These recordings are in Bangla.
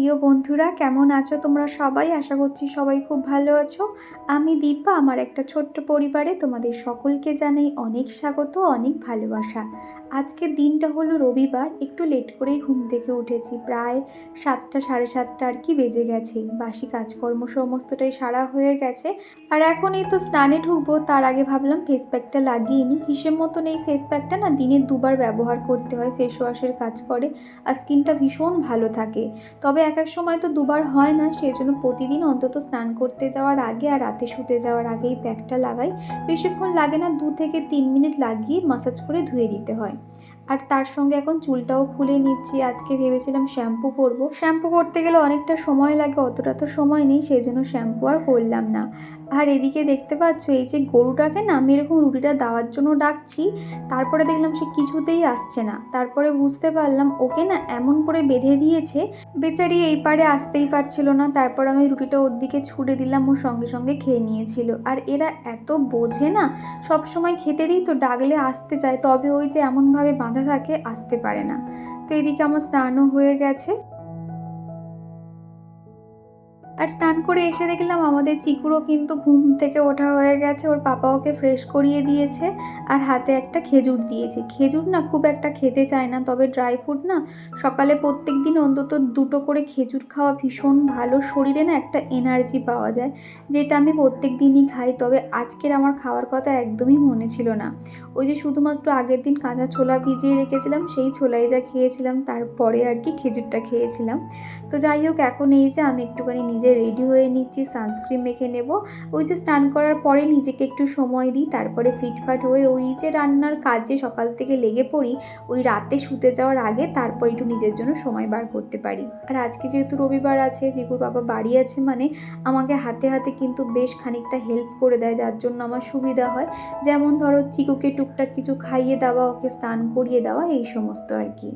প্রিয় বন্ধুরা, কেমন আছো তোমরা সবাই? আশা করছি সবাই খুব ভালো আছো। আমি দীপা, আমার একটা ছোট্ট পরিবারে তোমাদের সকলকে জানাই অনেক স্বাগত, অনেক ভালোবাসা। আজকের দিনটা হলো রবিবার, একটু লেট করেই ঘুম থেকে উঠেছি। প্রায় সাতটা, সাড়ে সাতটা আর কি বেজে গেছে। বাসি কাজকর্ম সমস্তটাই সারা হয়ে গেছে। আর এখন এই তো স্নানে ঢুকবো, তার আগে ভাবলাম ফেস প্যাকটা লাগিয়ে নিই। হিসেব মতন এই ফেস প্যাকটা না দিনে দুবার ব্যবহার করতে হয় ফেস ওয়াশের কাজ করে। আর স্কিনটা ভীষণ ভালো থাকে। তবে এক এক সময় তো দুবার হয় না সেই জন্য প্রতিদিন অন্তত স্নান করতে যাওয়ার আগে আর রাতে শুতে যাওয়ার আগে এই প্যাকটা লাগাই। বেশিক্ষণ লাগে না, দু থেকে তিন মিনিট লাগিয়ে মাসাজ করে ধুয়ে দিতে হয়। আর তার সঙ্গে এখন চুলটাও খুলে নিচ্ছি, আজকে ভেবেছিলাম শ্যাম্পু করব। শ্যাম্পু করতে গেলে অনেকটা সময় লাগে, অতটা তো সময় নেই সেই জন্য শ্যাম্পু আর করলাম না। আর এদিকে দেখতে পাচ্ছ, এই যে গরুটাকে না আমি এরকম রুটিটা দেওয়ার জন্য ডাকছি, তারপরে দেখলাম সে কিছুতেই আসছে না। তারপরে বুঝতে পারলাম ওকে না এমন করে বেঁধে দিয়েছে, বেচারি এই পারে আসতেই পারছিল না। তারপর আমি রুটিটা ওর দিকে ছুড়ে দিলাম, ও সঙ্গে সঙ্গে খেয়ে নিয়েছিল। আর এরা এত বোঝে না, সব সময় খেতে দিই তো ডাকলে আসতে চায়, তবে ওই যে এমনভাবে বাঁধা থাকে, আসতে পারে না। তো এদিকে আমার স্নানও হয়ে গেছে। আর স্নান করে এসে দেখলাম আমাদের চিকুরও কিন্তু ঘুম থেকে ওঠা হয়ে গেছে। ওর পাপা ওকে ফ্রেশ করিয়ে দিয়েছে আর হাতে একটা খেজুর দিয়েছে। খেজুর না খুব একটা খেতে চায় না, তবে ড্রাই ফ্রুট না সকালে প্রত্যেক দিন অন্তত দুটো করে খেজুর খাওয়া ভীষণ ভালো। শরীরে না একটা এনার্জি পাওয়া যায়, যেটা আমি প্রত্যেক দিনই খাই, তবে আজকের আমার খাওয়ার কথা একদমই মনে ছিল না। ওই যে শুধুমাত্র আগের দিন কাঁচা ছোলা ভিজিয়ে রেখেছিলাম, সেই ছোলাই যা খেয়েছিলাম, তারপরে আর কি খেজুরটা খেয়েছিলাম। তো যাই হোক, এখন এই যে আমি একটুখানি নিজে রেডি হয়ে নিচ্ছি সানস্ক্রিন মেখে নেব। ওই যে স্নান করার পরে নিজেকে একটু সময় দিই, তারপরে ফিটফাট হয়ে ওই যে রান্নার কাজে সকাল থেকে লেগে পড়ি, ওই রাতে শুতে যাওয়ার আগে তারপর একটু নিজের জন্য সময় বার করতে পারি। আর আজকে যেহেতু রবিবার আছে জিকুর বাবা বাড়ি আছে মানে আমাকে হাতে হাতে কিন্তু বেশ খানিকটা হেল্প করে দেয়, যার জন্য আমার সুবিধা হয়। যেমন ধরো, চিকুকে টুকটাক কিছু খাইয়ে দেওয়া, ওকে স্নান করিয়ে দেওয়া, এই সমস্ত আর কি।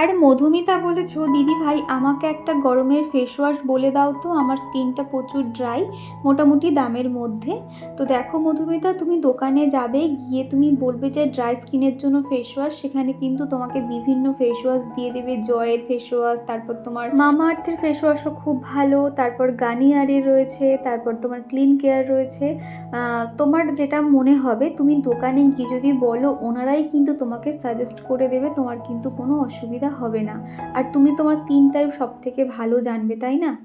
আর মধুমিতা বলেছ, দিদি ভাই, আমাকে একটা গরমের ফেস ওয়াশ বলে দাও তো, আমার স্কিনটা প্রচুর ড্রাই মোটামুটি দামের মধ্যে। তো দেখো মধুমিতা, তুমি দোকানে যাবে, গিয়ে তুমি বলবে যে ড্রাই স্কিনের জন্য ফেস ওয়াশ সেখানে কিন্তু তোমাকে বিভিন্ন ফেস ওয়াশ দিয়ে দেবে, জয়ের ফেস ওয়াশ তারপর তোমার মামা আর্থের ফেস ওয়াশও খুব ভালো, তারপর গানিয়ারের রয়েছে, তারপর তোমার ক্লিন কেয়ার রয়েছে। তোমার যেটা মনে হবে, তুমি দোকানে গিয়ে যদি বলো, ওনারাই কিন্তু তোমাকে সাজেস্ট করে দেবে, তোমার কিন্তু কোনো অসুবিধা হবে না। আর তুমি তোমার স্কিন টাইপ সব থেকে ভালো জানবে, তাই না?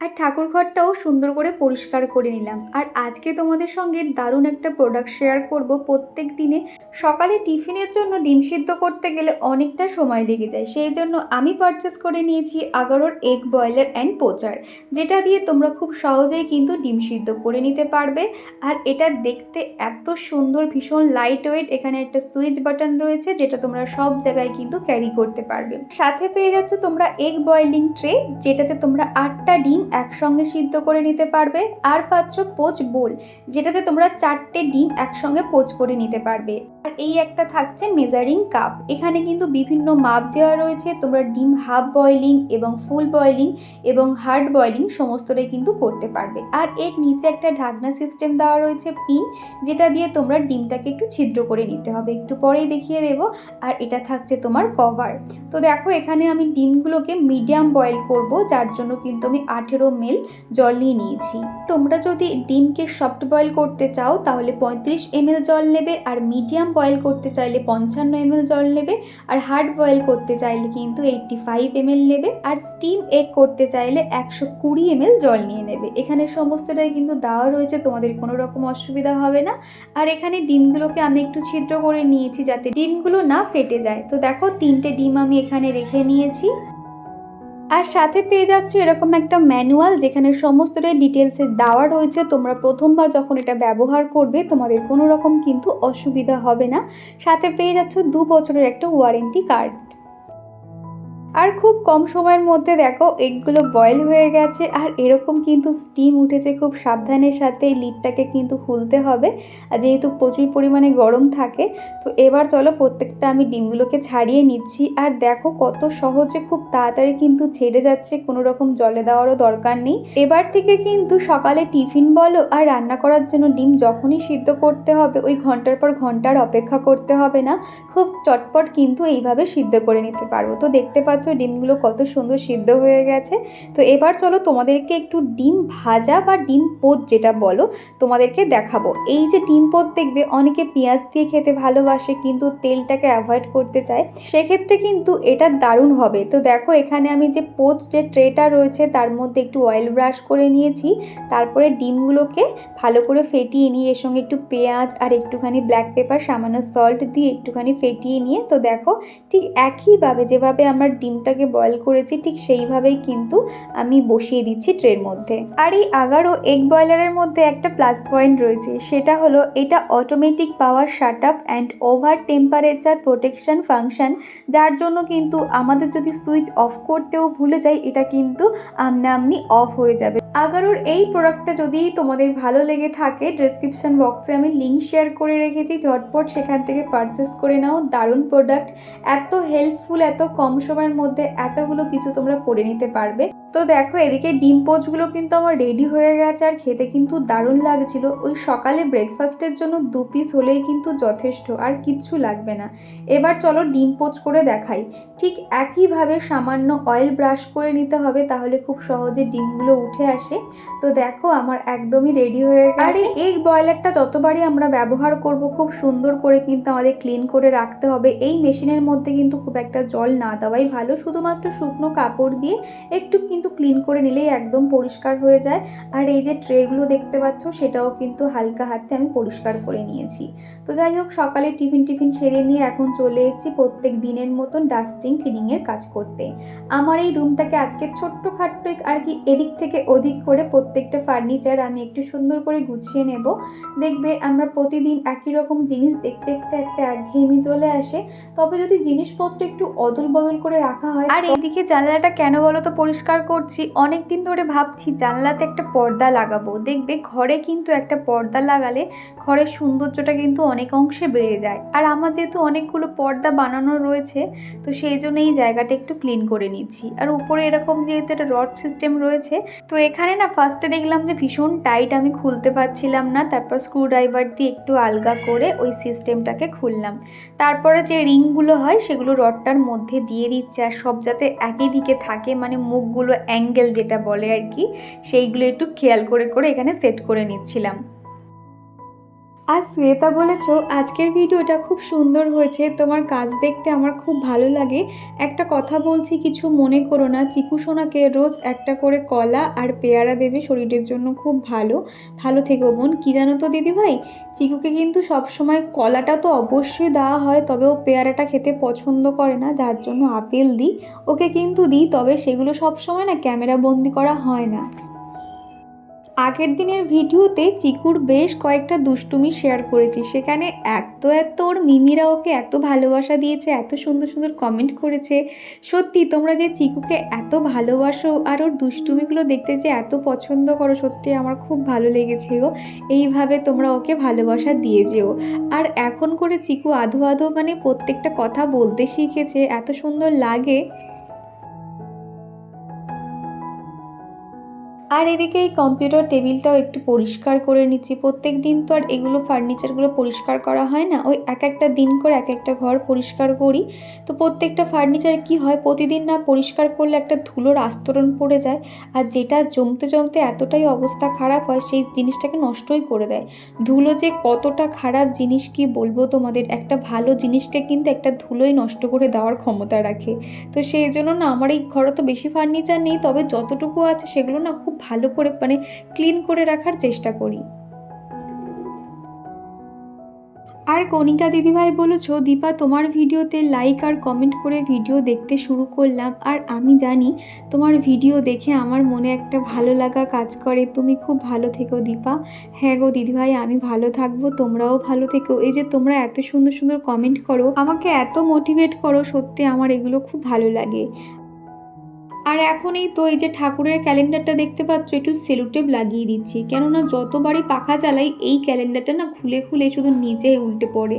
আর ঠাকুর ঘরটাও সুন্দর করে পরিষ্কার করে নিলাম। আর আজকে তোমাদের সঙ্গে দারুণ একটা প্রোডাক্ট শেয়ার করব। প্রত্যেক দিনে সকালে টিফিনের জন্য ডিম সিদ্ধ করতে গেলে অনেকটা সময় লেগে যায়। সেই জন্য আমি পারচেস করে নিয়েছি আগারোর এগ বয়লার অ্যান্ড পোচার যেটা দিয়ে তোমরা খুব সহজেই কিন্তু ডিম সিদ্ধ করে নিতে পারবে। আর এটা দেখতে এত সুন্দর, ভীষণ লাইট ওয়েট এখানে একটা সুইচ বাটন রয়েছে, যেটা তোমরা সব জায়গায় কিন্তু ক্যারি করতে পারবে। সাথে পেয়ে যাচ্ছ তোমরা এগ বয়েলিং ট্রে যেটাতে তোমরা আটটা ডিম একসঙ্গে সিদ্ধ করে নিতে পারবে। আর পাচ্ছ পোচ বোল যেটাতে তোমরা চারটে ডিম একসঙ্গে পোচ করে নিতে পারবে। আর এই একটা থাকছে মেজারিং কাপ এখানে কিন্তু বিভিন্ন মাপ দেওয়া রয়েছে। তোমরা ডিম হাফ বয়লিং এবং ফুল বয়লিং এবং হার্ড বয়লিং সমস্তটাই কিন্তু করতে পারবে। আর এর নিচে একটা ঢাকনা সিস্টেম দেওয়া রয়েছে পিন যেটা দিয়ে তোমরা ডিমটাকে একটু ছিদ্র করে নিতে হবে। একটু পরেই দেখিয়ে দেবো। আর এটা থাকছে তোমার কভার তো দেখো, এখানে আমি ডিমগুলোকে মিডিয়াম বয়েল করব, যার জন্য কিন্তু আমি আঠেরো মেল জল নিয়ে নিয়েছি। তোমরা যদি ডিমকে সফট বয়েল করতে চাও, তাহলে পঁয়ত্রিশ এমএল জল নেবে। আর মিডিয়াম বয়েল করতে চাইলে পঞ্চান্ন এমএল জল নেবে আর হার্ড বয়েল করতে চাইলে কিন্তু এইট্টি ফাইভ এমএল নেবে আর স্টিম এগ করতে চাইলে একশো কুড়ি এমএল জল নিয়ে নেবে। এখানে সমস্তটাই কিন্তু দেওয়া রয়েছে, তোমাদের কোনো রকম অসুবিধা হবে না। আর এখানে ডিমগুলোকে আমি একটু ছিদ্র করে নিয়েছি যাতে ডিমগুলো না ফেটে যায়। তো দেখো, তিনটে ডিম আমি এখানে রেখে নিয়েছি। আর সাথে পেয়ে যাচ্ছ এরকম একটা ম্যানুয়াল যেখানে সমস্তটাই ডিটেলসে দেওয়া রয়েছে। তোমরা প্রথমবার যখন এটা ব্যবহার করবে, তোমাদের কোনো রকম কিন্তু অসুবিধা হবে না। সাথে পেয়ে যাচ্ছ দু বছরের একটা ওয়ারেন্টি কার্ড আর খুব কম সময়ের মধ্যে দেখো এগগুলো বয়েল হয়ে গেছে আর এরকম কিন্তু স্টিম উঠেছে খুব সাবধানের সাথে লিডটাকে কিন্তু খুলতে হবে। আর যেহেতু প্রচুর পরিমাণে গরম থাকে, তো এবার চলো প্রত্যেকটা আমি ডিমগুলোকে ছাড়িয়ে নিচ্ছি। আর দেখো কত সহজে খুব তাড়াতাড়ি কিন্তু ছেড়ে যাচ্ছে, কোনো রকম জলে দেওয়ারও দরকার নেই। এবার থেকে কিন্তু সকালে টিফিন বলো আর রান্না করার জন্য ডিম যখনই সিদ্ধ করতে হবে, ওই ঘণ্টার পর ঘণ্টার অপেক্ষা করতে হবে না। খুব চটপট কিন্তু এইভাবে সিদ্ধ করে নিতে পারব। তো দেখতে পাচ্ছ পাচ্ছ ডিমগুলো কত সুন্দর সিদ্ধ হয়ে গেছে। তো এবার চলো তোমাদেরকে একটু ডিম ভাজা বা ডিম পোচ যেটা বলো, তোমাদেরকে দেখাবো। এই যে ডিম পোচ দেখবে, অনেকে পেঁয়াজ দিয়ে খেতে ভালোবাসে কিন্তু তেলটাকে অ্যাভয়েড করতে চায়। সেক্ষেত্রে কিন্তু এটা দারুণ হবে। তো দেখো এখানে আমি যে পোচ যে ট্রেটা রয়েছে, তার মধ্যে একটু অয়েল ব্রাশ করে নিয়েছি। তারপরে ডিমগুলোকে ভালো করে ফেটিয়ে নিয়ে, এর সঙ্গে একটু পেঁয়াজ আর একটুখানি ব্ল্যাক পেপার সামান্য সল্ট দিয়ে একটুখানি ফেটিয়ে নিয়ে, তো দেখো ঠিক একইভাবে যেভাবে আমার ডিমটাকে বয়েল করেছি, ঠিক সেইভাবেই কিন্তু আমি বসিয়ে দিচ্ছি ট্রের মধ্যে। আর এই আগারো এগ বয়লারের মধ্যে একটা প্লাস পয়েন্ট রয়েছে, সেটা হলো এটা automatic power shut up and over temperature protection function যার জন্য কিন্তু আমাদের যদি সুইচ অফ করতেও ভুলে যাই, এটা কিন্তু আমনা আমনি অফ হয়ে যাবে। আগারোর এই প্রোডাক্টটা যদি তোমাদের ভালো লেগে থাকে ডেসক্রিপশন বক্সে আমি লিঙ্ক শেয়ার করে রেখেছি, ঝটপট সেখান থেকে পারচেস করে নাও, দারুণ প্রোডাক্ট এত হেল্পফুল এত কম সময়ের মধ্যে এতগুলো কিছু তোমরা করে নিতে পারবে। তো দেখো, এদিকে ডিম পোচগুলো কিন্তু আমার রেডি হয়ে গেছে আর খেতে কিন্তু দারুণ লাগছিল। ওই সকালে ব্রেকফাস্টের জন্য দু পিস হলেই কিন্তু যথেষ্ট, আর কিচ্ছু লাগবে না। এবার চলো ডিম পোচ করে দেখাই। ঠিক একইভাবে সামান্য অয়েল ব্রাশ করে নিতে হবে, তাহলে খুব সহজে ডিমগুলো উঠে আসে। তো দেখো, আমার একদমই রেডি হয়ে গেছে। আর, এই বয়লারটা যতবারই আমরা ব্যবহার করব, খুব সুন্দর করে কিন্তু আমাদের ক্লিন করে রাখতে হবে। এই মেশিনের মধ্যে কিন্তু খুব একটা জল না দেওয়াই ভালো। শুধুমাত্র শুকনো কাপড় দিয়ে একটু কিন্তু ক্লিন করে নিলেই একদম পরিষ্কার হয়ে যায়। আর এই যে ট্রেগুলো দেখতে পাচ্ছ সেটাও কিন্তু হালকা হাতে আমি পরিষ্কার করে নিয়েছি। তো যাই হোক সকালে টিফিন টিফিন সেরে নিয়ে এখন চলে এসেছি প্রত্যেক দিনের মতন ডাস্টিং ক্লিনিংয়ের কাজ করতে। আমার এই রুমটাকে আজকে ছোট্ট খাট্ট আর কি এদিক থেকে ওদিক করে প্রত্যেকটা ফার্নিচার আমি একটু সুন্দর করে গুছিয়ে নেব। দেখবে আমরা প্রতিদিন একই রকম জিনিস দেখতে দেখতে একটা একঘেয়েমি চলে আসে। তবে যদি জিনিসপত্র একটু অদল বদল করে রাখা হয় আর এদিকে জানলাটা কেন বলো তো পরিষ্কার করছি অনেক দিন ধরে ভাবছি জানলাতে একটা পর্দা লাগাবো। দেখবে ঘরে কিন্তু একটা পর্দা লাগালে ঘরের সৌন্দর্যটা কিন্তু অনেক অংশে বেড়ে যায়। আর আমার যেহেতু অনেকগুলো পর্দা বানানো রয়েছে, তো সেই জন্য এই জায়গাটা একটু ক্লিন করে নিচ্ছি। আর উপরে এরকম যেহেতু একটা রড সিস্টেম রয়েছে, তো এখানে না ফার্স্টে দেখলাম যে ভীষণ টাইট আমি খুলতে পারছিলাম না। তারপর স্ক্রুড্রাইভার দিয়ে একটু আলগা করে ওই সিস্টেমটাকে খুললাম। তারপরে যে রিংগুলো হয়, সেগুলো রডটার মধ্যে দিয়ে দিচ্ছে। আর সব যাতে একই দিকে থাকে মানে মুখগুলো অ্যাঙ্গেল যেটা বলে আর কি সেইগুলো একটু খেয়াল করে করে এখানে সেট করে নিচ্ছিলাম। আর শ্বেতা বলেছ, আজকের ভিডিওটা খুব সুন্দর হয়েছে, তোমার কাজ দেখতে আমার খুব ভালো লাগে। একটা কথা বলছি, কিছু মনে করো না, চিকু সোনাকে রোজ একটা করে কলা আর পেয়ারা দেবে শরীরের জন্য খুব ভালো। ভালো থেকো বোন, কী জানো তো দিদি ভাই চিকুকে কিন্তু সবসময় কলাটা তো অবশ্যই দেওয়া হয়, তবে ও পেয়ারাটা খেতে পছন্দ করে না, যার জন্য আপেল দিই। ওকে কিন্তু দিই, তবে সেগুলো সবসময় না ক্যামেরা বন্দি করা হয় না। আগের দিনের ভিডিওতে চিকুর বেশ কয়েকটা দুষ্টুমি শেয়ার করেছি। সেখানে এত এত ওর মিমিরা ওকে এত ভালোবাসা দিয়েছে, এত সুন্দর সুন্দর কমেন্ট করেছে। সত্যি, তোমরা যে চিকুকে এত ভালোবাসো আর ওর দুষ্টুমিগুলো দেখতে যে এত পছন্দ করো, সত্যি আমার খুব ভালো লেগেছে গো। এইভাবে তোমরা ওকে ভালোবাসা দিয়ে যেও। আর এখন করে চিকু আধো আধো মানে প্রত্যেকটা কথা বলতে শিখেছে, এত সুন্দর লাগে। আর এদিকে এই কম্পিউটার টেবিলটাও একটু পরিষ্কার করে নিচ্ছি। প্রত্যেক দিন তো আর এগুলো ফার্নিচারগুলো পরিষ্কার করা হয় না। ওই এক একটা দিন করে এক একটা ঘর পরিষ্কার করি। তো প্রত্যেকটা ফার্নিচার কি হয়, প্রতিদিন না পরিষ্কার করলে একটা ধুলোর আস্তরণ পড়ে যায় আর যেটা জমতে জমতে এতটাই অবস্থা খারাপ হয়, সেই জিনিসটাকে নষ্টই করে দেয়। ধুলো যে কতটা খারাপ জিনিস কি বলব তোমাদের? একটা ভালো জিনিসকে কিন্তু একটা ধুলোই নষ্ট করে দেওয়ার ক্ষমতা রাখে। তো সেই জন্য না আমার এই ঘরে তো বেশি ফার্নিচার নেই, তবে যতটুকু আছে সেগুলো না খুব ভালো করে মানে ক্লিন করে রাখার চেষ্টা করি। আর কণিকা দিদিভাই বলেছ, দীপা, তোমার ভিডিওতে লাইক আর কমেন্ট করে ভিডিও দেখতে শুরু করলাম। আর আমি জানি তোমার ভিডিও দেখে আমার মনে একটা ভালো লাগা কাজ করে। তুমি খুব ভালো থেকো দীপা। হ্যাঁ গো দিদিভাই, আমি ভালো থাকব, তোমরাও ভালো থেকো। এই যে তোমরা এত সুন্দর সুন্দর কমেন্ট করো, আমাকে এত মোটিভেট করো, সত্যি আমার এগুলো খুব ভালো লাগে। আর এখন এই তো এই যে ঠাকুরের ক্যালেন্ডারটা দেখতে পাচ্ছ, একটু সেলুটেপ লাগিয়ে দিচ্ছি। কেননা যতবারই পাখা চালাই, এই ক্যালেন্ডারটা না খুলে খুলে শুধু নিচে উল্টে পড়ে।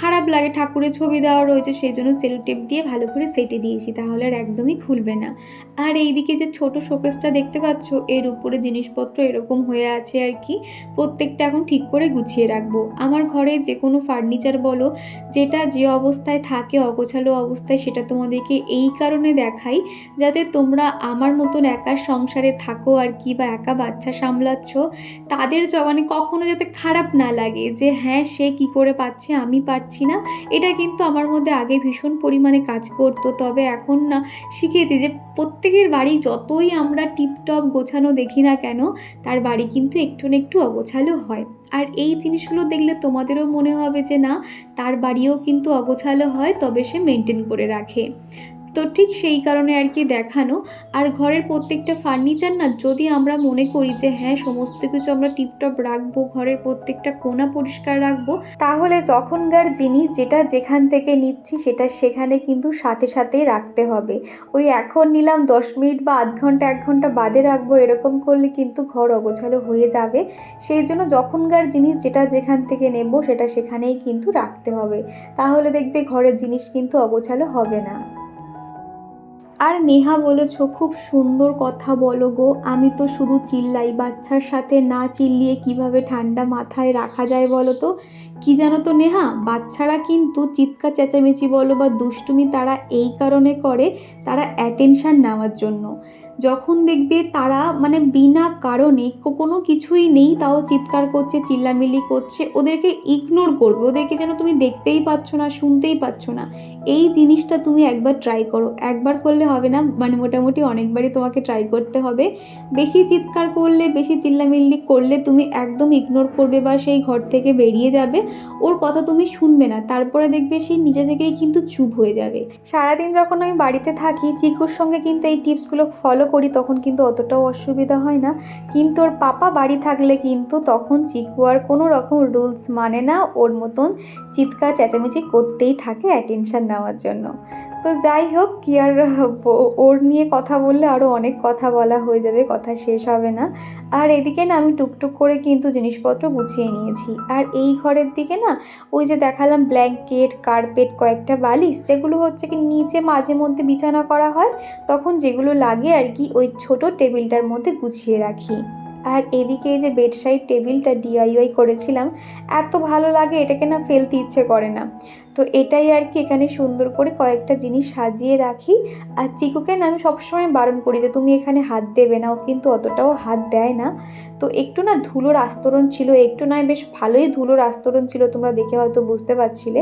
খারাপ লাগে, ঠাকুরের ছবি দেওয়া রয়েছে সেই জন্য সেলুটেপ দিয়ে ভালো করে সেটে দিয়েছি, তাহলে আর একদমই খুলবে না। আর এইদিকে যে ছোট শোকেসটা দেখতে পাচ্ছ, এর উপরে জিনিসপত্র এরকম হয়ে আছে আর কি। প্রত্যেকটা এখন ঠিক করে গুছিয়ে রাখব। আমার ঘরে যে কোনো ফার্নিচার বলো, যেটা যে অবস্থায় থাকে, অগোছালো অবস্থায়, সেটা তোমাদেরকে এই কারণে দেখাই, যাতে তোমরা আমার মতন একা সংসারে থাকো আর কি বা একা বাচ্চা সামলাচ্ছ, তাদের মানে কখনো যাতে খারাপ না লাগে যে হ্যাঁ সে কি করে পাচ্ছে, আমি পারছি না। এটা কিন্তু আমার মধ্যে আগে ভীষণ পরিমাণে কাজ করতো। তবে এখন না, শিখেছি যে, প্রত্যেকের বাড়ি যতই আমরা টিপটপ গোছানো দেখি না কেন, তার বাড়ি কিন্তু একটু না একটু অগোছালো হয়। আর এই জিনিসগুলো দেখলে তোমাদেরও মনে হবে যে, না, তার বাড়িও কিন্তু অগোছালো হয়, তবে সে মেনটেন করে রাখে। তো ঠিক সেই কারণে আর কি দেখানো। আর ঘরের প্রত্যেকটা ফার্নিচার না যদি আমরা মনে করি যে হ্যাঁ সমস্ত কিছু আমরা টিপটপ রাখব, ঘরের প্রত্যেকটা কোনা পরিষ্কার রাখব, তাহলে যখনকার জিনিস যেটা যেখান থেকে নিচ্ছি সেটা সেখানে কিন্তু সাথে সাথেই রাখতে হবে। ওই এখন নিলাম দশ মিনিট বা আধ ঘণ্টা, এক ঘণ্টা বাদে রাখব, এরকম করলে কিন্তু ঘর অগোছালো হয়ে যাবে। সেই জন্য যখনকার জিনিস যেটা যেখান থেকে নেব সেটা সেখানেই কিন্তু রাখতে হবে। তাহলে দেখবে ঘরের জিনিস কিন্তু অগোছালো হবে না। আর নেহা বলেছ, খুব সুন্দর কথা বলো গো, আমি তো শুধু চিল্লাই। বাচ্চার সাথে না চিল্লিয়ে কীভাবে ঠান্ডা মাথায় রাখা যায় বলো তো? কি জানো তো নেহা, বাচ্চারা কিন্তু চিৎকা চেঁচামেচি বলো বা দুষ্টুমি তারা এই কারণে করে তারা অ্যাটেনশান নেওয়ার জন্য। যখন দেখবে তারা মানে বিনা কারণে কোনো কিছুই নেই, তাও চিৎকার করছে, চিল্লামিল্লি করছে, ওদেরকে ইগনোর করবে। ওদেরকে যেন তুমি দেখতেই পাচ্ছ না, শুনতেই পাচ্ছ না। এই জিনিসটা তুমি একবার ট্রাই করো। একবার করলে হবে না মানে মোটামুটি অনেকবারই তোমাকে ট্রাই করতে হবে। বেশি চিৎকার করলে, বেশি চিল্লামিল্লি করলে তুমি একদম ইগনোর করবে বা সেই ঘর থেকে বেরিয়ে যাবে। ওর কথা তুমি শুনবে না। তারপরে দেখবে সে নিজে থেকেই কিন্তু চুপ হয়ে যাবে। সারাদিন যখন আমি বাড়িতে থাকি, চিকুর সঙ্গে কিন্তু এই টিপসগুলো ফলো করি, তখন কিন্তু অতটাও অসুবিধা হয় না। কিন্তু ওর পাপা বাড়ি থাকলে কিন্তু তখন চিকু আর কোনো রকম রুলস মানে না, ওর মতন চিৎকার চেঁচামেচি করতেই থাকে অ্যাটেনশান নেওয়ার জন্য। তো যাই হোক, কি আর, ওর নিয়ে কথা বললে আরও অনেক কথা বলা হয়ে যাবে, কথা শেষ হবে না। আর এদিকে না, আমি টুকটুক করে কিন্তু জিনিসপত্র গুছিয়ে নিয়েছি। আর এই ঘরের দিকে না, ওই যে দেখালাম ব্ল্যাঙ্কেট, কার্পেট, কয়েকটা বালিশ, যেগুলো হচ্ছে কি নিচে মাঝে মধ্যে বিছানা করা হয়, তখন যেগুলো লাগে আর কি ওই ছোট টেবিলটার মধ্যে গুছিয়ে রাখি। আর এদিকে যে বেডসাইড টেবিলটা ডিআইওয়াই করেছিলাম, এত ভালো লাগে, এটাকে না ফেলতে ইচ্ছে করে না। তো এটাই আর কি এখানে সুন্দর করে কয়েকটা জিনিস সাজিয়ে রাখি। আর চিকুকে না আমি সবসময় বারণ করি যে, তুমি এখানে হাত দেবে না। ও কিন্তু অতটাও হাত দেয় না। তো একটু না ধুলোর আস্তরণ ছিল, একটু নয় বেশ ভালোই ধুলোর আস্তরণ ছিল, তোমরা দেখে হয়তো বুঝতে পারছিলে।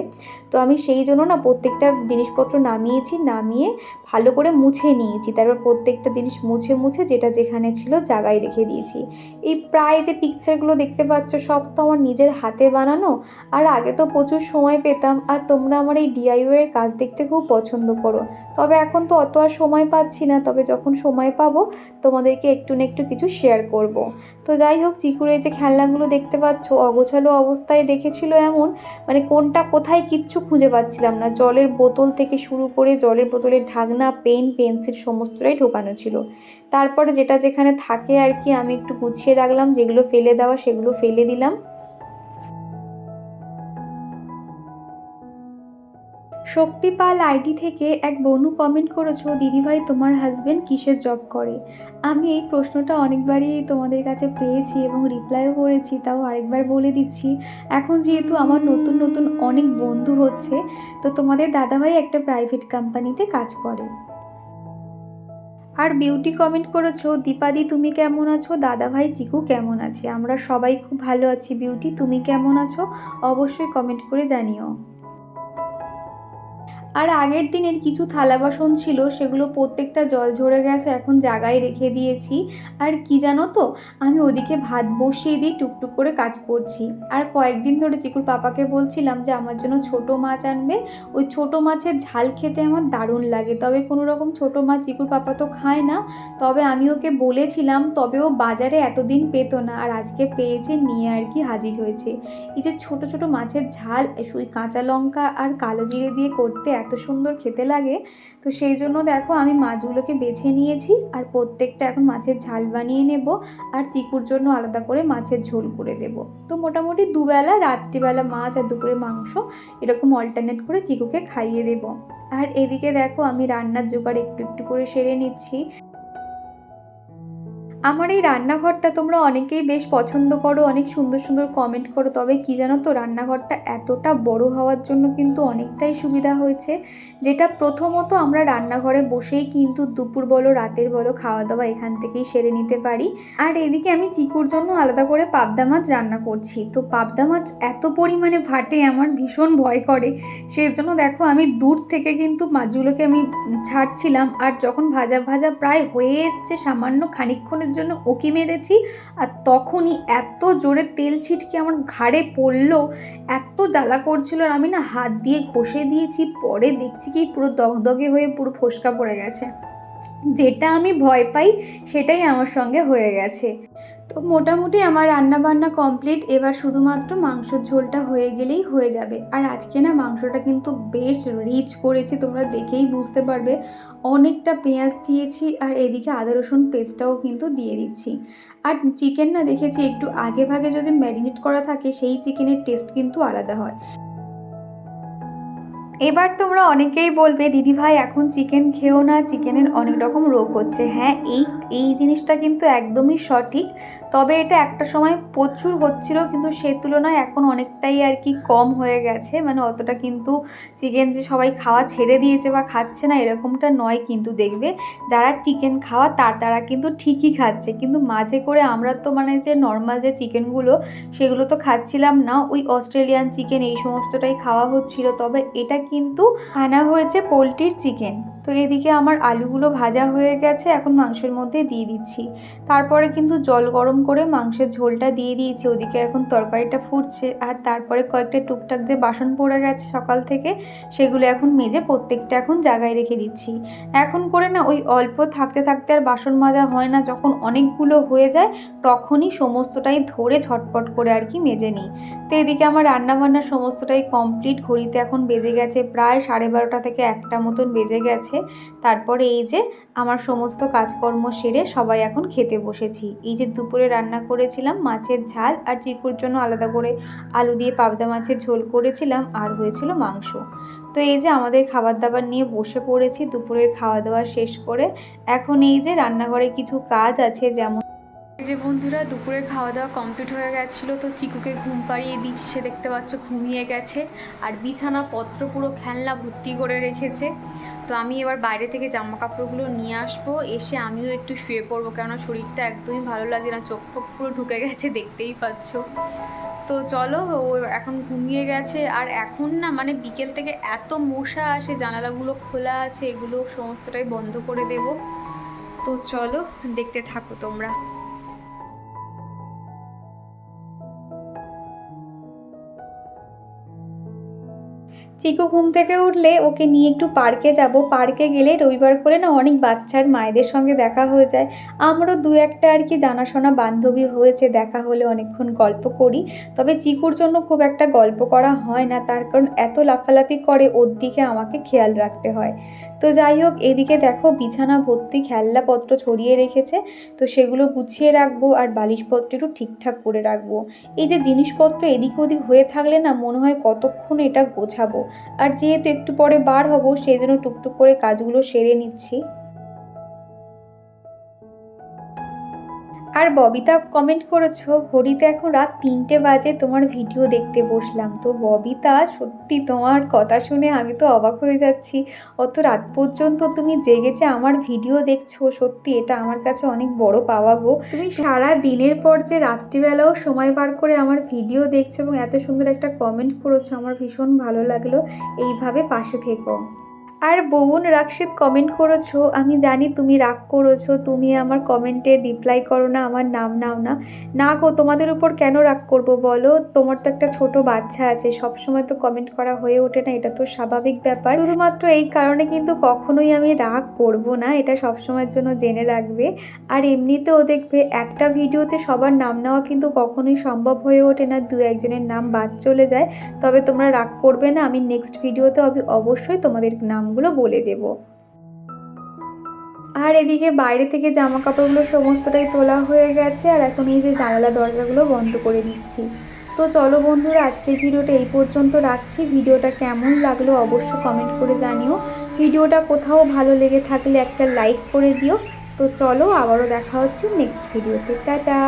তো আমি সেই জন্য না প্রত্যেকটা জিনিসপত্র নামিয়েছি, নামিয়ে ভালো করে মুছে নিয়েছি। তারপর প্রত্যেকটা জিনিস মুছে মুছে যেটা যেখানে ছিল জায়গায় রেখে দিয়েছি। এই প্রায় যে পিকচারগুলো দেখতে পাচ্ছ, সব তো আমার নিজের হাতে বানানো। আর আগে তো প্রচুর সময় পেতাম। আর তোমরা আমার এই ডিআইওয়ের কাজ দেখতে খুব পছন্দ করো। তবে এখন তো অত আর সময় পাচ্ছি না, তবে যখন সময় পাবো তোমাদেরকে একটু না একটু কিছু শেয়ার করব। তো যাই হোক চিকুরের যে খেলনাগুলো দেখতে পাচ্ছ, অগোছালো অবস্থায় রেখেছিল এমন মানে কোনটা কোথায় কিচ্ছু খুঁজে পাচ্ছিলাম না। জলের বোতল থেকে শুরু করে জলের বোতলের ঢাকনা, পেন, পেন্সিল সমস্তটাই ঢোকানো ছিল। তারপরে যেটা যেখানে থাকে আর কি, আমি একটু গুছিয়ে রাখলাম, যেগুলো ফেলে দেওয়া সেগুলো ফেলে দিলাম। শক্তিপাল আইডি থেকে এক বনু কমেন্ট করেছ, দিদিভাই, তোমার হাজবেন্ড কিসের জব করে? আমি এই প্রশ্নটা অনেকবারই তোমাদের কাছে পেয়েছি এবং রিপ্লাইও করেছি, তাও আরেকবার বলে দিচ্ছি। এখন যেহেতু আমার নতুন নতুন অনেক বন্ধু হচ্ছে, তো তোমাদের দাদাভাই একটা প্রাইভেট কোম্পানিতে কাজ করে। আর বিউটি কমেন্ট করেছ, দীপাদি, তুমি কেমন আছো? দাদাভাই, চিকু কেমন আছে? আমরা সবাই খুব ভালো আছি বিউটি তুমি কেমন আছো? অবশ্যই কমেন্ট করে জানিও। আর আগের দিনের কিছু থালা বাসন ছিল, সেগুলো প্রত্যেকটা জল ঝরে গেছে, এখন জায়গায় রেখে দিয়েছি। আর কি জানো তো, আমি ওদিকে ভাত বসিয়ে দিয়ে টুকটুক করে কাজ করছি। আর কয়েকদিন ধরে চিকুর পাপাকে বলছিলাম যে, আমার জন্য ছোট মাছ আনবে। ওই ছোট মাছের ঝাল খেতে আমার দারুণ লাগে। তবে কোনো রকম ছোট মাছ চিকুর পাপা তো খায় না। তবে আমি ওকে বলেছিলাম, তবে ও বাজারে এতদিন পেতো না। আর আজকে পেয়েছে, নিয়ে আর কি হাজির হয়েছে। এই যে ছোট ছোট মাছের ঝাল ওই কাঁচা লঙ্কা আর কালো জিরে দিয়ে করতে এত সুন্দর খেতে লাগে। তো সেই জন্য দেখো আমি মাছগুলোকে বেছে নিয়েছি আর প্রত্যেকটা এখন মাছের ঝাল বানিয়ে নেব আর চিকুর জন্য আলাদা করে মাছের ঝোল করে দেব। তো মোটামুটি দুবেলা, রাত্রিবেলা মাছ আর দুপুরে মাংস এরকম অল্টারনেট করে চিকুকে খাইয়ে দেব। আর এদিকে দেখো আমি রান্নার জোগাড় একটু একটু করে সেরে নিচ্ছি। আমার এই রান্নাঘরটা তোমরা অনেকেই বেশ পছন্দ করো, অনেক সুন্দর সুন্দর কমেন্ট করো, তবে কি জানো তো, রান্নাঘরটা এতটা বড় হওয়ার জন্য কিন্তু অনেকটাই সুবিধা হয়েছে। যেটা প্রথমত আমরা রান্নাঘরে বসেই কিন্তু দুপুর বলো, রাতের বলো খাওয়া দাওয়া এখান থেকেই সেরে নিতে পারি। আর এদিকে আমি চিকুর জন্য আলাদা করে পাবদা মাছ রান্না করছি। তো পাবদা মাছ এত পরিমাণে ভাটে, আমার ভীষণ ভয় করে। সেই জন্য দেখো, আমি দূর থেকে কিন্তু মাছগুলোকে আমি ছাড়ছিলাম, আর যখন ভাজা ভাজা প্রায় হয়ে এসছে সামান্য খানিকক্ষণের জন্য ওকি মেরেছি। আর তখনই এত জোরে তেল ছিটকে আমার ঘাড়ে পড়ল, এত জ্বালা করছিল আর আমি না হাত দিয়ে ঘষে দিয়েছি, পরে দেখছি কি পুরো দগদগে হয়ে পুরো ফোসকা পড়ে গেছে। যেটা আমি ভয় পাই সেটাই আমার সঙ্গে হয়ে গেছে। তো মোটামুটি আমার রান্না বান্না কমপ্লিট এবার শুধুমাত্র মাংসর ঝোলটা হয়ে গেলেই হয়ে যাবে। আর আজকে না মাংসটা কিন্তু বেশ রিচ করেছি, তোমরা দেখেই বুঝতে পারবে। অনেকটা পেঁয়াজ দিয়েছি আর এদিকে আদা রসুন পেস্টটাও কিন্তু দিয়ে দিচ্ছি। আর চিকেন না দেখেছি একটু আগে ভাগে যদি ম্যারিনেট করা থাকে, সেই চিকেনের টেস্ট কিন্তু আলাদা হয়। এবার তোমরা অনেকেই বলবে, দিদি ভাই, এখন চিকেন খেও না চিকেনের অনেক রকম রোগ হচ্ছে। হ্যাঁ এই এই জিনিসটা কিন্তু একদমই সঠিক। তবে এটা একটা সময় প্রচুর হচ্ছিল, কিন্তু সে তুলনায় এখন অনেকটাই আর কি কম হয়ে গেছে। মানে অতটা কিন্তু চিকেন যে সবাই খাওয়া ছেড়ে দিয়েছে বা খাচ্ছে না, এরকমটা নয় কিন্তু দেখবে। যারা চিকেন খাওয়া, তার, তারা কিন্তু ঠিকই খাচ্ছে। কিন্তু মাঝে করে আমরা তো মানে যে নর্মাল যে চিকেনগুলো সেগুলো তো খাচ্ছিলাম না। ওই অস্ট্রেলিয়ান চিকেন এই সমস্তটাই খাওয়া হচ্ছিল। তবে এটা কিন্তু আনা হয়েছে পোলট্রির চিকেন। তো এদিকে আমার আলুগুলো ভাজা হয়ে গেছে, এখন মাংসের মধ্যে দিয়ে দিচ্ছি। তারপরে কিন্তু জল গরম করে মাংসের ঝোলটা দিয়ে দিয়েছি, ওদিকে এখন তরকারিটা ফুটছে। আর তারপরে কয়েকটা টুকটাক যে বাসন পড়ে গেছে সকাল থেকে, সেগুলো এখন মেজে প্রত্যেকটা এখন জায়গায় রেখে দিচ্ছি। এখন করে না ওই অল্প থাকতে থাকতে আর বাসন মাজা হয় না, যখন অনেকগুলো হয়ে যায়, তখনই সমস্তটাই ধরে ছটপট করে আর কি মেজে নিই। তো এদিকে আমার রান্নাবান্না সমস্তটাই কমপ্লিট, ঘড়িতে এখন বেজে গেছে প্রায় সাড়ে বারোটা থেকে একটা মতন বেজে গেছে। তারপরে এই যে আমার সমস্ত কাজকর্ম সেরে সবাই এখন খেতে বসেছি। এই যে দুপুরে রান্না করেছিলাম মাছের ঝাল আর চিকুর জন্য আলাদা করে আলু দিয়ে পাবদা মাছের ঝোল করেছিলাম আর হয়েছিল মাংস। তো এই যে আমাদের খাবার দাবার নিয়ে বসে পড়েছি, দুপুরের খাওয়া দাওয়া শেষ করে এখন এই যে রান্নাঘরে কিছু কাজ আছে যেমন যে বন্ধুরা দুপুরের খাওয়া দাওয়া কমপ্লিট হয়ে গেছিল তো চিকুকে ঘুম পাড়িয়ে দিচ্ছি, সে দেখতে পাচ্ছ ঘুমিয়ে গেছে। আর বিছানা পত্র পুরো খেলনা ভর্তি করে রেখেছে। তো আমি এবার বাইরে থেকে জামা কাপড়গুলো নিয়ে আসব। এসে আমিও একটু শুয়ে পড়ব, কেননা শরীরটা একদমই ভালো লাগে না, চোখ পুরো ঢুকে গেছে, দেখতেই পাচ্ছ। তো চলো, ও এখন ঘুমিয়ে গেছে। আর এখন না মানে বিকেল থেকে এত মশা আসে, জানালাগুলো খোলা আছে, এগুলো সমস্তটাই বন্ধ করে দেব। তো চলো, দেখতে থাকো তোমরা। চিকু ঘুম থেকে উঠলে ওকে নিয়ে একটু পার্কে যাব। পার্কে গেলে রবিবার করে না অনেক বাচ্চার মায়েদের সঙ্গে দেখা হয়ে যায়। আমারও দু একটা আর কি জানাশোনা বান্ধবী হয়েছে, দেখা হলে অনেকক্ষণ গল্প করি। তবে চিকুর জন্য খুব একটা গল্প করা হয় না, তার কারণ এত লাফালাফি করে ওর দিকে আমাকে খেয়াল রাখতে হয়। তো যাই হোক, এদিকে দেখো বিছানা ভর্তি খেলনাপত্র ছড়িয়ে রেখেছে। তো সেগুলো গুছিয়ে রাখব আর বালিশপত্র একটু ঠিকঠাক করে রাখব। এই যে জিনিসপত্র এদিক ওদিক হয়ে থাকলে না মনে হয় কতক্ষণ এটা গোছাবো। আর যেহেতু একটু পরে বার হব সেই জন্য টুকটুক করে কাজগুলো সেরে নিচ্ছি। আর ববিতা কমেন্ট করেছ ঘড়িতে এখন রাত তিনটে বাজে তোমার ভিডিও দেখতে বসলাম। তো ববিতা সত্যি তোমার কথা শুনে আমি তো অবাক হয়ে যাচ্ছি। অত রাত পর্যন্ত তুমি জেগেছে আমার ভিডিও দেখছ সত্যি এটা আমার কাছে অনেক বড় পাওয়া গো। তুমি সারা দিনের পর যে রাত্রিবেলাও সময় বার করে আমার ভিডিও দেখছ এবং এত সুন্দর একটা কমেন্ট করেছ আমার ভীষণ ভালো লাগল। এইভাবে পাশে থেকো। আর বোন রাক্ষিত কমেন্ট করেছ, আমি জানি তুমি রাগ করেছ, তুমি আমার কমেন্টে রিপ্লাই করো না, আমার নাম নাও না। না গো, তোমাদের উপর কেন রাগ করব বলো? তোমার তো একটা ছোট বাচ্চা আছে সব সময় তো কমেন্ট করা হয়ে ওঠে না, এটা তো স্বাভাবিক ব্যাপার। শুধুমাত্র এই কারণে কিন্তু কখনোই আমি রাগ করব না, এটা সব সময়ের জন্য জেনে রাখবে। আর এমনিতেও দেখবে, একটা ভিডিওতে সবার নাম নেওয়া কিন্তু কখনোই সম্ভব হয়ে ওঠে না, দু একজনের নাম বাদ চলে যায়। তবে তোমরা রাগ করবে না, আমি নেক্সট ভিডিওতে অবশ্যই তোমাদের নামগুলো বলে দেব। আর এদিকে বাইরে থেকে জামা কাপড়গুলো সমস্তটাই তোলা হয়ে গেছে, আর এখন এই যে জানালা দরজাগুলো বন্ধ করে দিচ্ছি। তো চলো বন্ধুরা, আজকের ভিডিওটা এই পর্যন্ত রাখছি। ভিডিওটা কেমন লাগল অবশ্যই কমেন্ট করে জানিও। ভিডিওটা কোথাও ভালো লেগে থাকলে একটা লাইক করে দিও। তো চলো আবারও দেখা হচ্ছে নেক্সট ভিডিওতে টাটা!